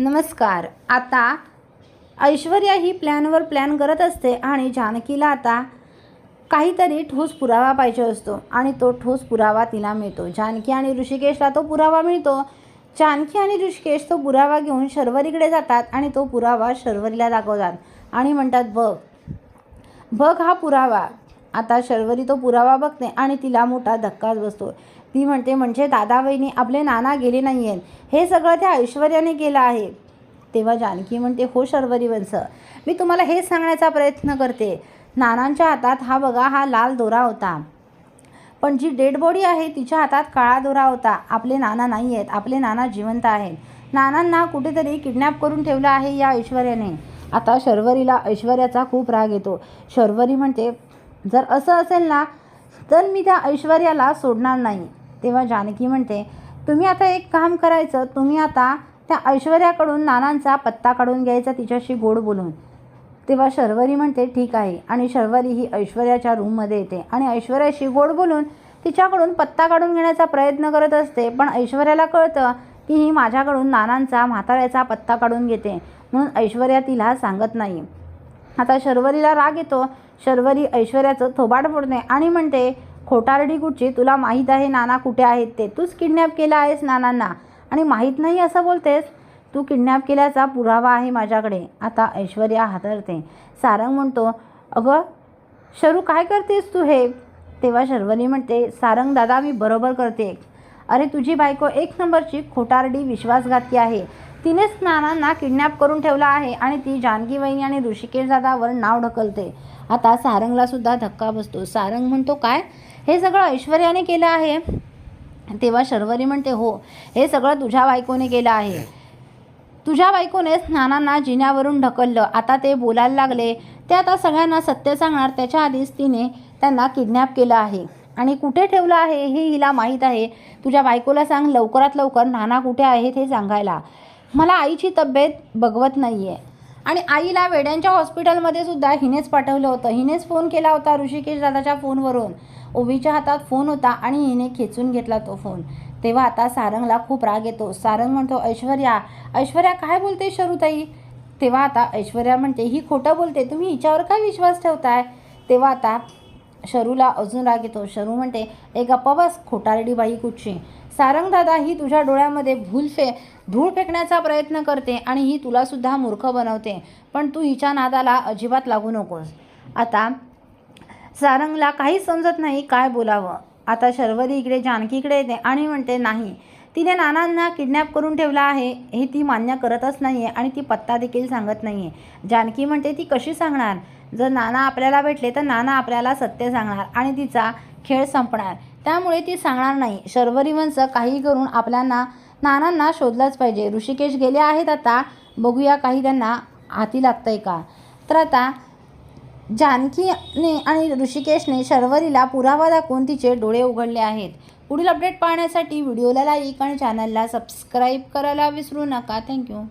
नमस्कार. आता ऐश्वर्या ही प्लॅनवर प्लॅन करत असते आणि जानकीला आता काहीतरी ठोस पुरावा पाहिजे असतो आणि तो ठोस पुरावा तिला मिळतो. जानकी आणि ऋषिकेशला तो पुरावा मिळतो. जानकी आणि ऋषिकेश तो पुरावा घेऊन शर्वरीकडे जातात आणि तो पुरावा शर्वरीला दाखवतात आणि म्हणतात बघ बघ हा पुरावा. आता शर्वरी तो पुरावा बघते आणि तिला मोठा धक्काच बसतो. ती म्हणते म्हणजे दादा वहिनी आपले नाना गेले नाही आहेत हे सगळं त्या ऐश्वर्याने केलं आहे. तेव्हा जानकी म्हणते हो शर्वरी वंश मी तुम्हाला हेच सांगण्याचा प्रयत्न करते. नानांच्या हातात हा बघा हा लाल दोरा होता. पण जी डेड बॉडी आहे तिच्या हातात काळा दोरा होता. आपले नाना नाही आहेत आपले नाना जिवंत आहेत. नानांना कुठेतरी किडनॅप करून ठेवलं आहे या ऐश्वर्याने. आता शर्वरीला ऐश्वर्याचा खूप राग येतो. शर्वरी म्हणते जर असं असेल ना तर मी त्या ऐश्वर्याला सोडणार नाही. तेव्हा जानकी म्हणते तुम्ही आता एक काम करायचं तुम्ही आता त्या ऐश्वर्याकडून नानांचा पत्ता काढून घ्यायचा तिच्याशी गोड बोलून. तेव्हा शर्वरी म्हणते ठीक आहे. आणि शर्वरी ही ऐश्वर्याच्या रूममध्ये येते. आणि ऐश्वर्याशी गोड बोलून तिच्याकडून पत्ता काढून घेण्याचा प्रयत्न करत असते. पण ऐश्वर्याला कळतं की ही माझ्याकडून नानांचा म्हाताऱ्याचा पत्ता काढून घेते. म्हणून ऐश्वर्या तिला सांगत नाही. आता शर्वरीला राग येतो. शर्वरी ऐश्वर्याचं थोबाड फोडते आणि म्हणते खोटारडी कुठची तुला माहीत आहे नाना कुठे आहेत ते? तूच किडनॅप केला आहेस नानांना. आणि माहीत नाही असं बोलतेस? तू किडनॅप केल्याचा पुरावा आहे माझ्याकडे. आता ऐश्वर्या हादरते. सारंग म्हणतो अगं शरू काय करतेस तू हे? तेव्हा शर्वरी म्हणते सारंग दादा मी बरोबर करते. अरे तुझी बायको एक नंबरची खोटारडी विश्वासघाती आहे. तिनेच नानांना किडनॅप करून ठेवला आहे आणि ती जानकी वहिनी आणि ऋषिकेश दादावर नाव ढकलते. आता सारंगला सुद्धा धक्का बसतो. सारंग म्हणतो काय? हे सगळं ऐश्वर्याने केलं आहे? तेव्हा शर्वरी म्हणते हो हे सगळं तुझ्या बायकोने केलं आहे. तुझ्या बायकोनेच नानांना जिन्यावरून ढकललं. आता ते बोलायला लागले. ते आता सगळ्यांना सत्य सांगणार. त्याच्या आधीच तिने त्यांना किडनॅप केलं आहे. आणि कुठे ठेवलं आहे हे हिला माहीत आहे. तुझ्या बायकोला सांग. लवकरात लवकर नाना कुठे आहेत हे सांगायला. मला आईची तब्येत बघवत नाही आहे आणि आईला वेड्यांच्या हॉस्पिटलमध्ये सुद्धा हिनेच पाठवलं होतं. हिनेच फोन केला होता ऋषिकेश दादाच्या फोनवरून. ओवीच्या हातात फोन होता आणि हिने खेचून घेतला तो फोन. तेव्हा आता सारंगला खूप राग येतो. सारंग म्हणतो ऐश्वर्या ऐश्वर्या काय बोलते शरूताई? तेव्हा आता ऐश्वर्या म्हणते ही खोटं बोलते. तुम्ही हिच्यावर काय विश्वास ठेवताय? तेव्हा आता शरूला अजून राग येतो. शरू म्हणते एक गप्पा बस खोटारडी बाई कुठची? सारंगदादा ही तुझ्या डोळ्यामध्ये भूल फे धूळ फेकण्याचा प्रयत्न करते आणि ही तुलासुद्धा मूर्ख बनवते. पण तू हिच्या नादाला अजिबात लागू नकोस. आता सारंगला काहीच समजत नाही काय बोलावं. आता शर्वरी इकडे जानकीकडे येते आणि म्हणते नाही तिने नानांना किडनॅप करून ठेवला आहे. हे ती मान्य करतच नाही आहे आणि ती पत्ता देखील सांगत नाही आहे जानकी म्हणते ती कशी सांगणार? जर नाना आपल्याला भेटले तर नाना आपल्याला सत्य सांगणार आणि तिचा खेळ संपणार. त्यामुळे ती सांगणार नाही. शर्वरी वंश काही करून आपल्याला नानांना शोधलंच पाहिजे. ऋषिकेश गेले आहेत आता. बघूया काही त्यांना हाती लागतंय का? तर आता जानकीने आणि ऋषिकेशने शर्वरीला पुरावा दाखवून तिचे डोळे उघडले आहेत. पुढील अपडेट पाहण्यासाठी व्हिडिओला लाईक आणि चॅनलला सबस्क्राईब करायला विसरू नका. थँक्यू